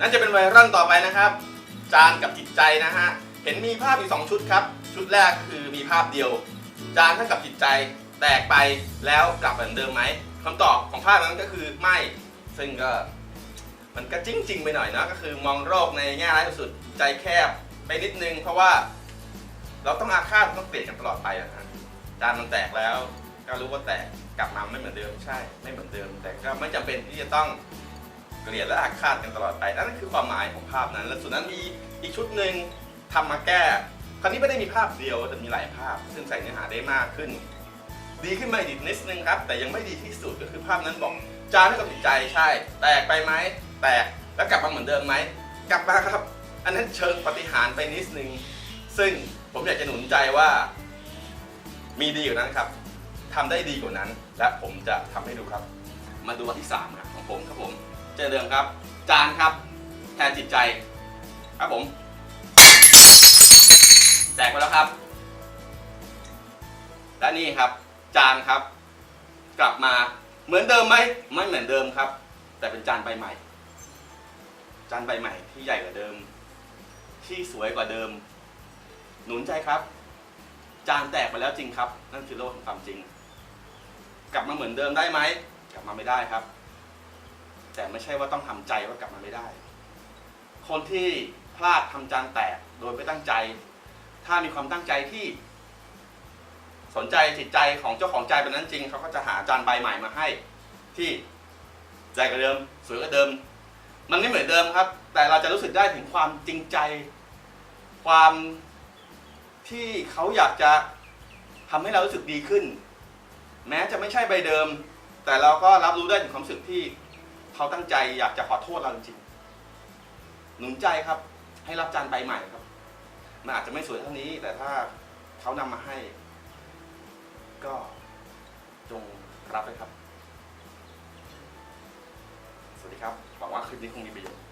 นั่นจะเป็นไวรัลต่อไปนะครับ จานกับจิตใจนะฮะ เห็นมีภาพอยู่สองชุดครับ ชุดแรกคือมีภาพเดียว จานเท่ากับจิตใจแตกไปแล้วกลับเหมือนเดิมไหมคำตอบของภาพนั้นก็คือไม่ ซึ่งก็มันก็จริงจริงๆไปหน่อยนะก็คือมองโรคในแง่ร้ายสุดใจแคบไปนิดนึง เพราะว่า เราต้องอาฆาตต้องเปลี่ยนกันตลอดไปอะฮะจานมันแตกแล้ว ก็รู้ว่าแตกกลับมาไม่เหมือนเดิมใช่ไม่เหมือนเดิม แต่ก็ไม่จำเป็นที่จะต้อง เกลียดและอาฆาตกันตลอดไปนั่นคือความหมายของภาพนั้น และส่วนนั้นมีอีกชุดหนึ่งทำมาแก้ คราวนี้ไม่ได้มีภาพเดียวแต่มีหลายภาพ ซึ่งใส่เนื้อหาได้มากขึ้น ดีขึ้นมาอีกนิดนึงครับ แต่ยังไม่ดีที่สุดก็คือภาพนั้นบอกจานให้กับจิตใจใช่ แตกไปไหมแตกแล้วกลับมาเหมือนเดิมไหมกลับมาครับ อันนั้นเชิงปฏิหารไปนิดนึง ซึ่งผมอยากจะหนุนใจว่า มีดีกว่านั้นครับทำได้ดีกว่านั้น และผมจะทำให้ดูครับ มาดูวันที่3ครับของผมครับผม เจอเดิมครับ จานครับ แทนจิตใจ ครับผม แตกไปแล้วครับ และนี่ครับ จานครับ กลับมาเหมือนเดิมไหมไม่เหมือนเดิมครับ แต่เป็นจานใบใหม่ จานใบใหม่ที่ใหญ่กว่าเดิม ที่สวยกว่าเดิม หนุนใจครับ จานแตกไปแล้วจริงครับ นั่นคือโลกของความจริง กลับมาเหมือนเดิมได้ไหมกลับมาไม่ได้ครับ แต่ไม่ใช่ว่าต้องทำใจว่ากลับมาไม่ได้ คนที่พลาดทำจานแตกโดยไม่ตั้งใจ ถ้ามีความตั้งใจที่ สนใจจิตใจของเจ้าของใจเป็นนั้นจริง เขาก็จะหาจานใบใหม่มาให้ ที่ใจกว่าเดิมสวยกว่าเดิม มันไม่เหมือนเดิมครับ แต่เราจะรู้สึกได้ถึงความจริงใจ ความที่เขาอยากจะทำให้เรารู้สึกดีขึ้น แม้จะไม่ใช่ใบเดิม แต่เราก็รับรู้ได้ถึงความรู้สึกที่ เขาตั้งใจอยากจะขอโทษเราจริงๆหนุนใจครับ ให้รับจานใบใหม่ครับ มันอาจจะไม่สวยเท่านี้ แต่ถ้าเขานำมาให้ ก็จงรับเลยครับ สวัสดีครับ หวังว่าคลิปนี้คงมีประโยชน์